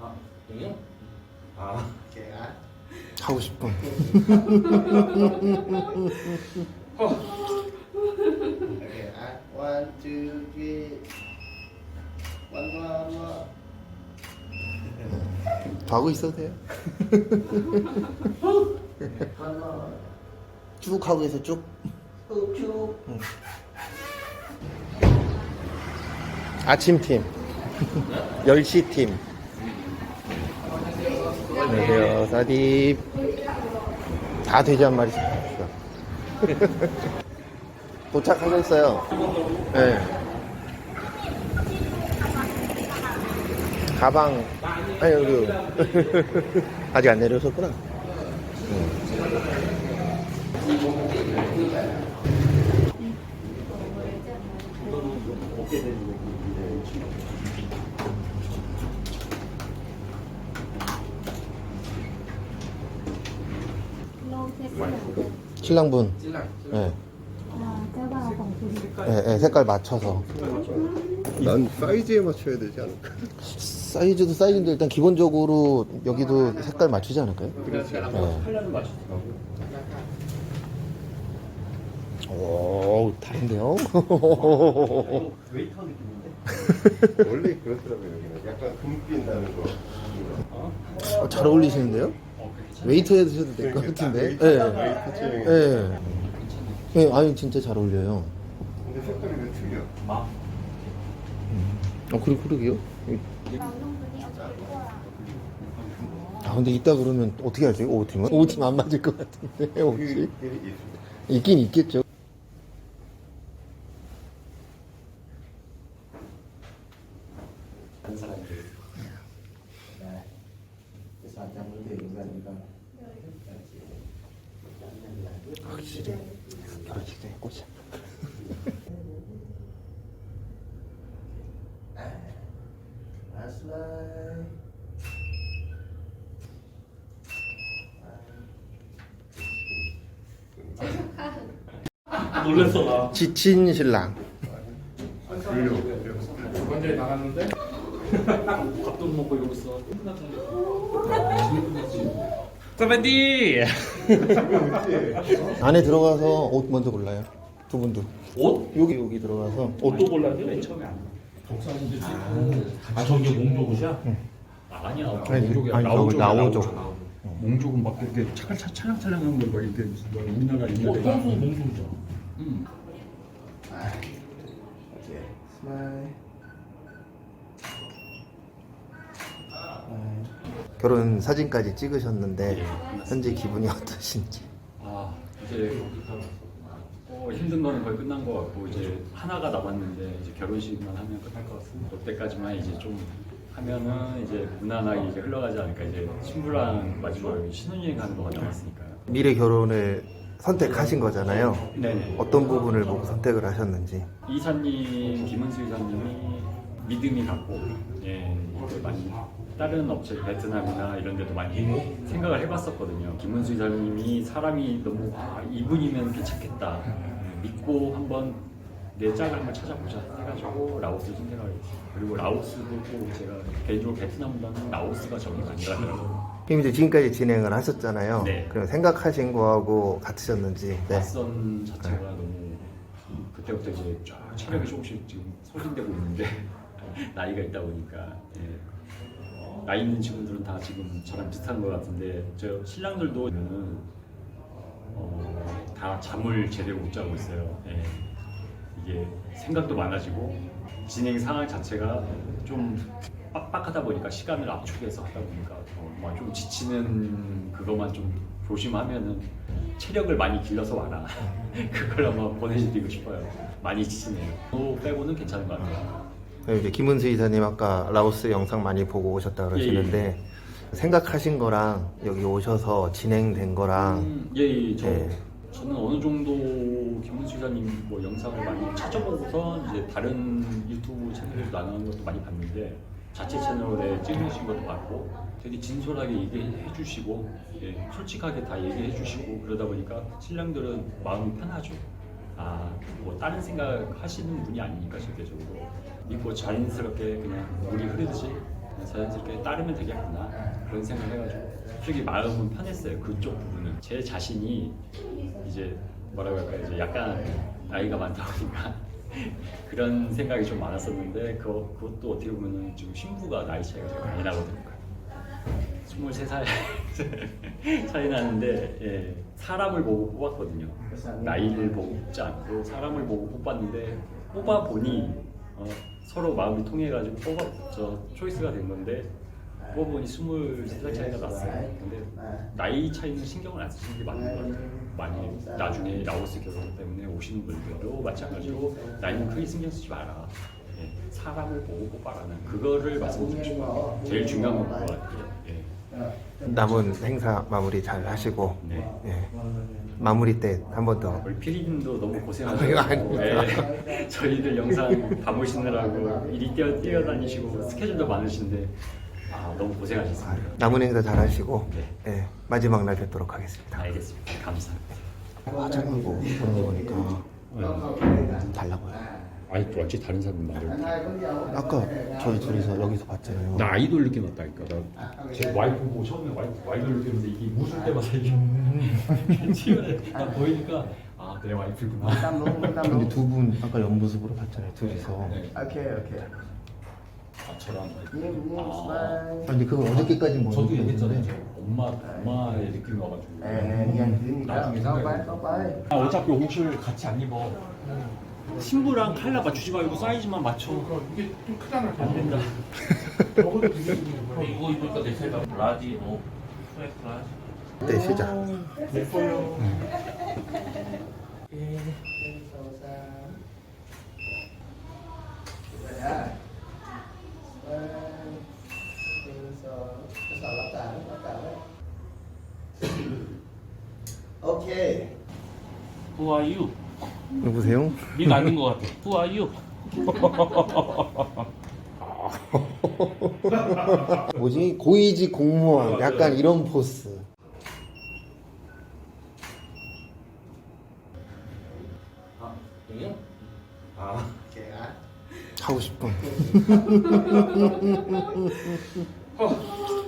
아? 아, ah. 하고 싶어. Okay, ah. One, two, three. One more, one more. 더 하고 있어도 돼요. One more. 쭉 하고 있어 쭉. Two. 아침 팀. 10시 팀. 안녕하세요. 사딥. 다 돼지 한 마리 잡았어. 도착하셨어요. 네. 가방, 아니, 여기. 아직 안 내려오셨구나. lô 신랑분. 찔랑. 네. vào phòng thùng 네, 네, 색깔 맞춰서. 난 사이즈에 맞춰야 되지 않을까? 사이즈도 사이즈인데 일단 기본적으로 여기도 색깔 맞추지 않을까요? 그래서 네. 맞추더라고. 오, 다른데요? 웨이터 느낌인데? 원래 그렇더라고요 여기는 약간 금빛 나는 거 어, 잘 어울리시는데요? 어, 그렇게 웨이터 해드셔도 될 것 같은데. 예. 웨이터 체형이 예. 예, 아니 진짜 잘 어울려요. 근데 색깔이 왜 틀려? 막 어, 그러, 그러게요. 아, 근데 이따 그러면 어떻게 하지? 오팀은? 오팀 안 맞을 것 같은데, 혹시? 있어 있긴 있겠죠. 다른 사람들. 네. 그래서 아까 문제 인간이가 꽂아. Last line. 놀랬어 나. 지친 신랑. 먼저 나갔는데 밥도 못 먹고 이러고 있어. 짜밴디. 안에 들어가서 옷 먼저 골라요. 두 분도. 옷? 여기, 여기 들어가서 옷. 옷도 골랐는데 맨 처음에 안. 독사문제지. 아, 저게 몽족옷이야? 아니야. 아니. 아니, 저거 나오죠. 몽족은 막 이렇게 차갈 찰랑찰랑한 걸막 이렇게 뭐 우리나라 어, 옛날에 평소 몽족이잖아. 음. Okay. Smile. 결혼 사진까지 찍으셨는데 현재 기분이 어떠신지. 아 이제 어, 힘든 거는 거의 끝난 것 같고 이제 하나가 남았는데 이제 결혼식만 하면 끝날 것 같습니다. 그때까지만 이제 좀 하면은 이제 무난하게 이제 흘러가지 않을까 이제 신부랑 마지막에 신혼여행 가는 거가 남았으니까요. 미래 결혼을 선택하신 거잖아요. 네네. 어떤 부분을 보고 선택을 하셨는지. 이사님 김은수 이사님이 믿음이 갔고 예 이제 많이 다른 업체 베트남이나 이런 데도 많이 생각을 해봤었거든요. 김은수 이사님이 사람이 너무 아, 이분이면 괜찮겠다 예, 믿고 한번 내 짝을 한번 찾아보자 해가지고 라오스를 선택하게 됐어요. 그리고 라오스도 또 제가 개인적으로 베트남보다는 라오스가 정이 많이 가더라고요. 그럼 이제 지금까지 진행을 하셨잖아요. 네. 그럼 생각하신 거하고 같으셨는지. 네. 낯선 자체가 너무 그때부터 이제 쫙 체력이 조금씩 지금 소진되고 있는데 나이가 있다 보니까 예. 어, 나이 있는 친구들은 다 지금 저랑 비슷한 것 같은데 저 신랑들도 어, 다 잠을 제대로 못 자고 있어요. 예. 이게 생각도 많아지고 진행 상황 자체가 좀 빡빡하다 보니까 시간을 압축해서 하다 보니까 어, 뭐좀 지치는 그것만 좀 조심하면은 체력을 많이 길러서 와라. 그걸 한번 보내드리고 싶어요. 많이 지치네요. 또 빼고는 괜찮은 것 같아요. 그럼 이제 김은수 이사님 아까 라오스 영상 많이 보고 오셨다 그러시는데 생각하신 거랑 여기 오셔서 진행된 거랑 음, 예, 예, 저, 네. 저는 어느 정도 김은수 기자님 뭐 영상을 많이 찾아보고서 이제 다른 유튜브 채널에서 나가는 것도 많이 봤는데 자체 채널에 찍으신 것도 봤고 되게 진솔하게 얘기해 주시고 예, 솔직하게 다 얘기해 주시고 그러다 보니까 신랑들은 마음이 편하죠. 아, 뭐 다른 생각 하시는 분이 아니니까 절대적으로. 믿고 자연스럽게 그냥 물이 흐르듯이 자연스럽게 따르면 되겠구나. 그런 생각을 해가지고 솔직히 마음은 편했어요 그쪽 부분은. 제 자신이 이제 뭐라고 할까요? 이제 약간 나이가 많다 보니까 그런 생각이 좀 많았었는데 그, 그것도 어떻게 보면 좀 신부가 나이 차이가 좀 많이 나거든요 23살 차이 나는데 예, 사람을 보고 뽑았거든요. 나이를 보고 뽑지 않고 사람을 보고 뽑았는데 뽑아 보니 어, 서로 마음이 통해가지고 뽑아 저 초이스가 된 건데 뽑아 보니 23살 차이가 났어요. 근데 나이 차이는 신경을 안 쓰시는 게 맞는 것 같아요. 많이 나중에 라오스 결혼 때문에 오시는 분들도 마찬가지로 나이는 크게 신경 쓰지 마라. 예, 사람을 보고 뽑아라는 그거를 말씀드리고 싶어요. 제일 중요한 건 그거 같아요. 예. 남은 행사 마무리 잘 하시고 네. 예. 마무리 때 한 번 더 우리 피디님도 너무 고생하셨고 아닙니다. 예. 저희들 영상 담으시느라고 일이 뛰어, 뛰어다니시고 스케줄도 많으신데 아, 너무 고생하셨습니다. 남은 행사 잘 하시고 네. 예. 마지막 날 뵙도록 하겠습니다. 알겠습니다. 감사합니다. 화장하고 그런 거 보니까 달라 보여. 아니 또 완전히 다른 사람 말을 아까 저희 둘이서 여기서 봤잖아요. 나 아이돌 느낌 났다니까 나제 와이프 보고 처음에 와이프 아이돌 느꼈는데 이게 웃을 때마다 이게 치열해 딱 보이니까 아 내 와이프구나 tâm 근데 luôn. 두분 아까 옆모습으로 봤잖아요. 둘이서. Ok. 아, 저랑 Nghiêm, nghiêm, 아. 아, 근데 그거 어저께까지 못 저도 얘기했잖아요 저 엄마 엄마의 느낌이 와가지고 À, dành chuyện gì đó. 나중에 생각해. phải. 아, 어차피 옷을 같이 안 입어 신부랑 칼라 맞추지 말고 사이즈만 맞춰 이게 좀 크잖아. 안 된다 먹어도 되게 어, 이거 입으니까 내 사이즈 라지 뭐 프레스 라지 때 시작. 예뻐요. Tà đấy. Ok. Who are you? 여보세요? 민 아닌 것 같아 Who are you? 뭐지? 고위직 공무원 약간 이런 포스. Ok á. 하고 싶어.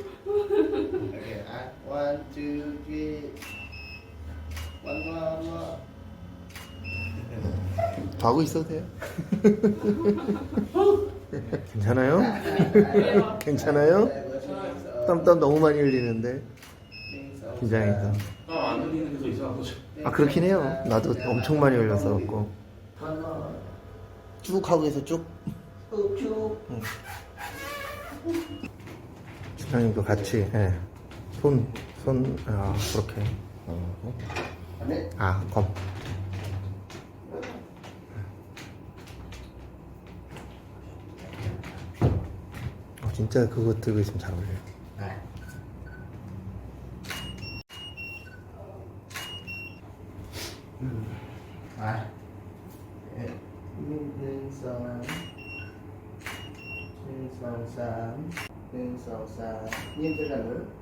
Okay, ah, one, two, three. One more, one more. 더 하고 있어도 돼요. 괜찮아요? 괜찮아요? 땀땀 너무 많이 흘리는데 데도 있어 아 그렇긴 해요. 나도 엄청 많이 흘려서 more. 쭉 하고 해서 쭉. Chú. 주장님도 같이 예. 손, 손, 아, 그렇게. 어. 아, 검. 진짜 그거 들고 있으면 잘 어울려요. Nhìn cho lần nữa